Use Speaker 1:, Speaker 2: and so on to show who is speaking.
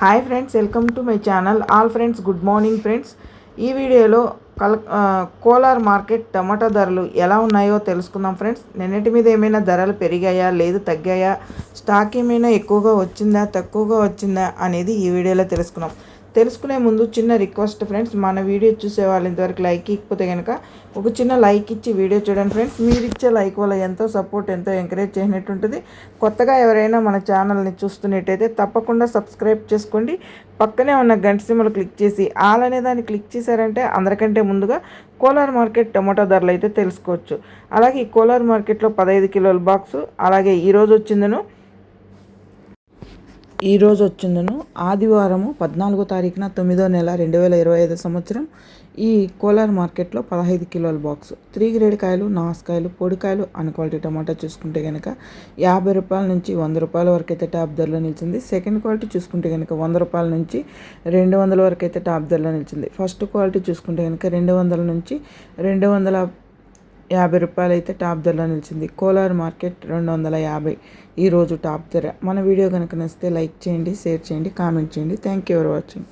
Speaker 1: Hi friends welcome to my channel all friends good morning friends ఈ వీడియోలో కల్ Kolar market టమాటా ధరలు ఎలా ఉన్నాయో తెలుసుకుందాం ఫ్రెండ్స్ నిన్నటి మీద ఏమైనా ధరలు పెరిగాయా? లేదు తగ్గాయా? స్టాక్ ఏమైనా ఎక్కువగా వచ్చిందా? తక్కువగా వచ్చిందా? అనేది ఈ వీడియోలో తెలుసుకుందాం. తెలుసుకునే ముందు చిన్న రిక్వెస్ట్ ఫ్రెండ్స్ మన వీడియో చూసే వాళ్ళు ఇంతవరకు లైక్ ఇకపోతే కనుక ఒక చిన్న లైక్ ఇచ్చి వీడియో చూడండి ఫ్రెండ్స్. మీరు ఇచ్చే లైక్ వల్ల ఎంతో సపోర్ట్ ఎంతో ఎంకరేజ్ చేసినట్టు ఉంటుంది. కొత్తగా ఎవరైనా మన ఛానల్ని చూస్తున్నట్టయితే తప్పకుండా సబ్స్క్రైబ్ చేసుకోండి. పక్కనే ఉన్న గంట సింబల్ క్లిక్ చేసి ఆల్ అనే దాన్ని క్లిక్ చేశారంటే అందరికంటే ముందుగా కోలార్ మార్కెట్ టొమాటో ధరలు అయితే తెలుసుకోవచ్చు. అలాగే ఈ కోలార్ మార్కెట్లో పదహైదు కిలోల బాక్సు అలాగే ఈరోజు వచ్చిందను ఈరోజు వచ్చిందను. ఆదివారము పద్నాలుగో తారీఖున తొమ్మిదో నెల రెండు వేల ఇరవై ఐదు సంవత్సరం. ఈ కోలార్ మార్కెట్లో పదహైదు కిలోల బాక్స్. త్రీ గ్రేడ్ కాయలు నాసుకాయలు పొడికాయలు అన్ క్వాలిటీ టమాటా చూసుకుంటే కనుక యాభై రూపాయల నుంచి వంద రూపాయల వరకు అయితే టాప్ ధరలో నిలిచింది. సెకండ్ క్వాలిటీ చూసుకుంటే కనుక వంద రూపాయల నుంచి రెండు వందల వరకు అయితే టాప్ ధరలో నిలిచింది. ఫస్ట్ క్వాలిటీ చూసుకుంటే కనుక రెండు వందల నుంచి రెండు వందల యాభై రూపాయలు అయితే టాప్ ధరలో నిలిచింది. కోలార్ మార్కెట్ రెండు వందల యాభై ఈరోజు టాప్ ధర. మన వీడియో కనుక నచ్చితే లైక్ చేయండి షేర్ చేయండి కామెంట్ చేయండి. Thank you for watching.